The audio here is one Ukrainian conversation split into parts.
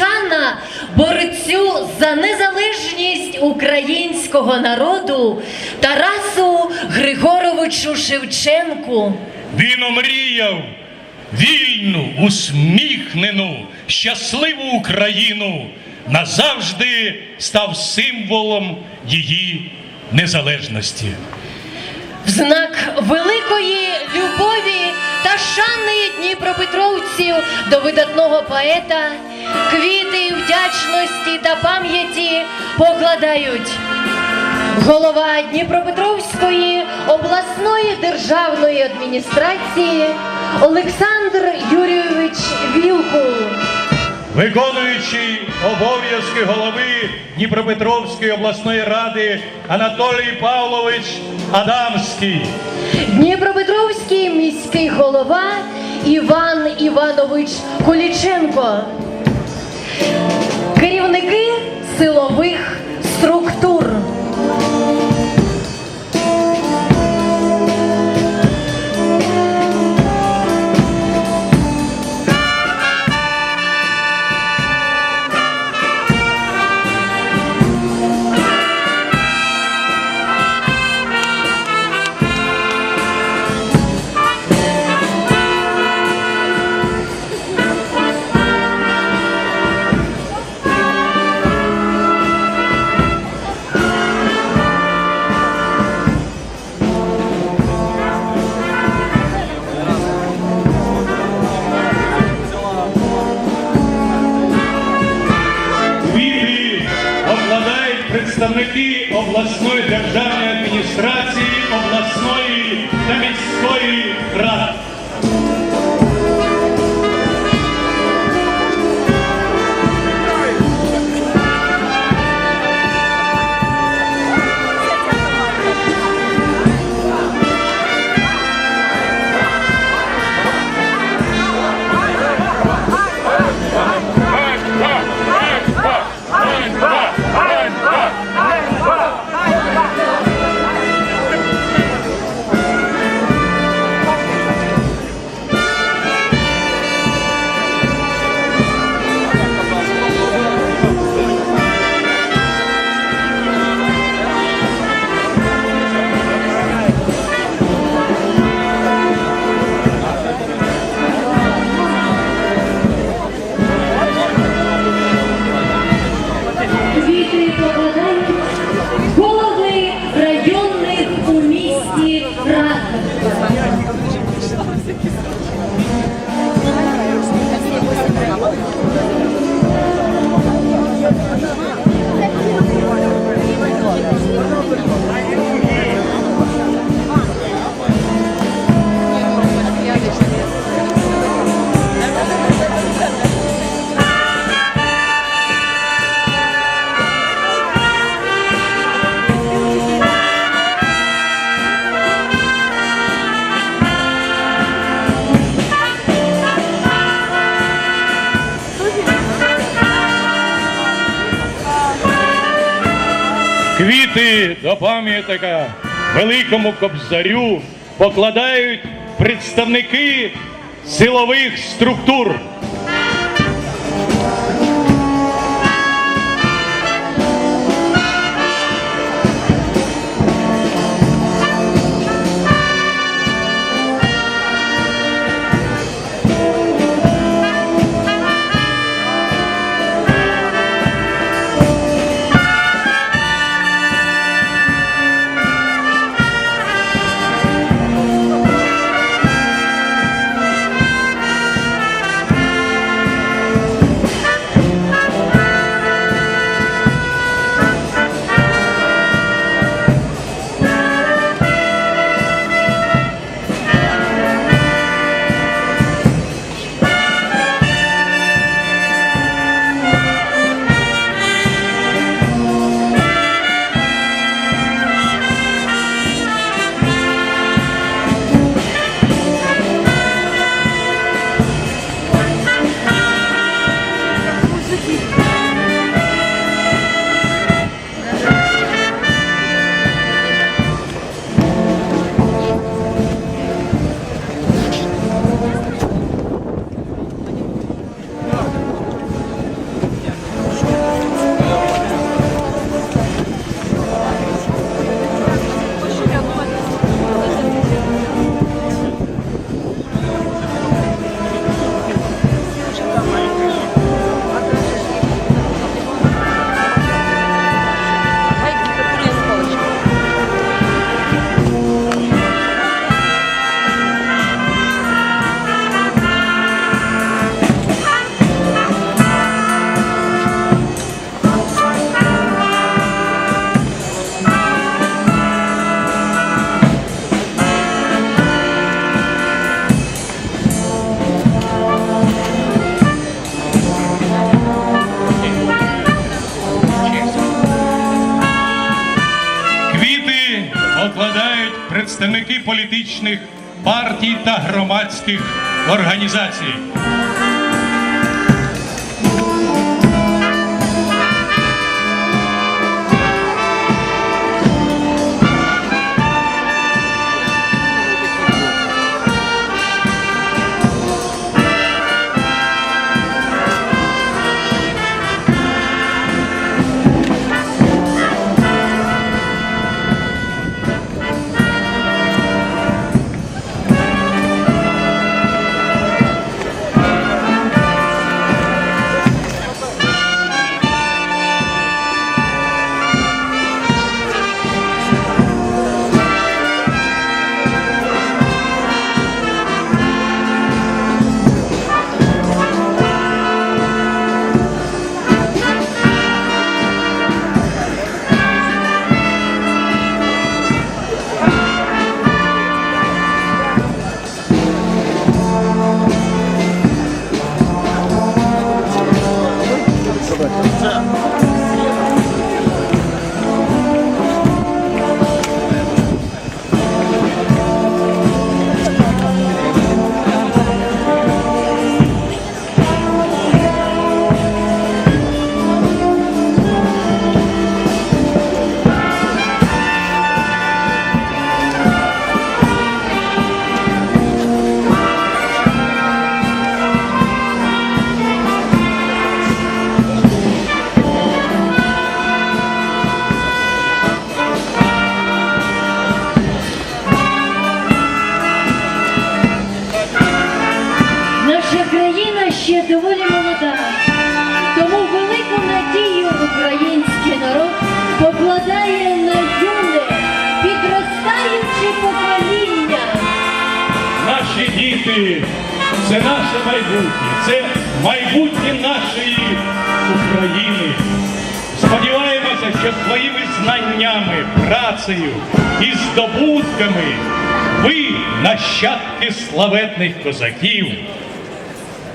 шана борцю за незалежність українського народу Тарасу Григоровичу Шевченку. Він омріяв вільну, усміхнену, щасливу Україну, назавжди став символом її незалежності. В знак великої любові та шани дніпропетровців до видатного поета квіти вдячності та пам'яті покладають голова Дніпропетровської обласної державної адміністрації Олександр Юрійович Вілкул. Виконуючий обов'язки голови Дніпропетровської обласної ради Анатолій Павлович Адамський. Дніпропетровський міський голова Іван Іванович Куліченко. Керівники силових структур. Представники обласної державної адміністрації, обласної та міської місті рад. Квіти до пам'ятника великому кобзарю покладають представники силових структур. Представники політичних партій та громадських організацій. Доволі молода, тому велику надію український народ покладає на юне, підростаюче покоління. Наші діти це наше майбутнє, це майбутнє нашої України. Сподіваємося, що своїми знаннями, працею і здобутками ви, нащадки славетних козаків,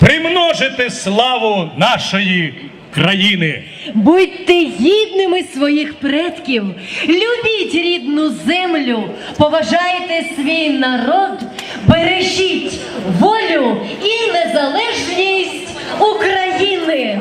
примножите славу нашої країни. Будьте гідними своїх предків, любіть рідну землю, поважайте свій народ, бережіть волю і незалежність України.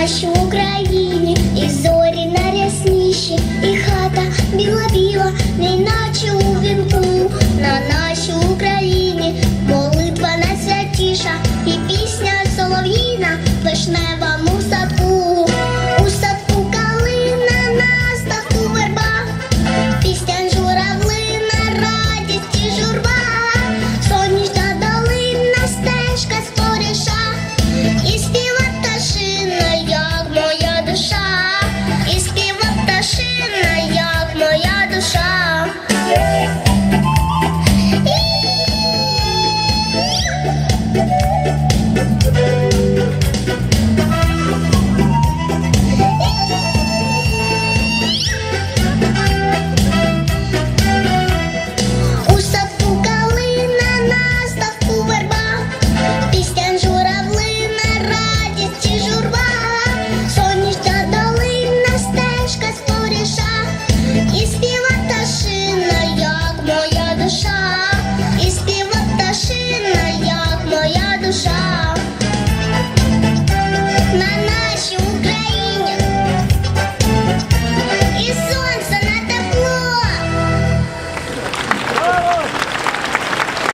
кращу Україні, і зорі найясніші, і хата біла-біла, не наче у вінку, на нашій Україні молитва найсвятіша, і пісня солов'їна вишнева.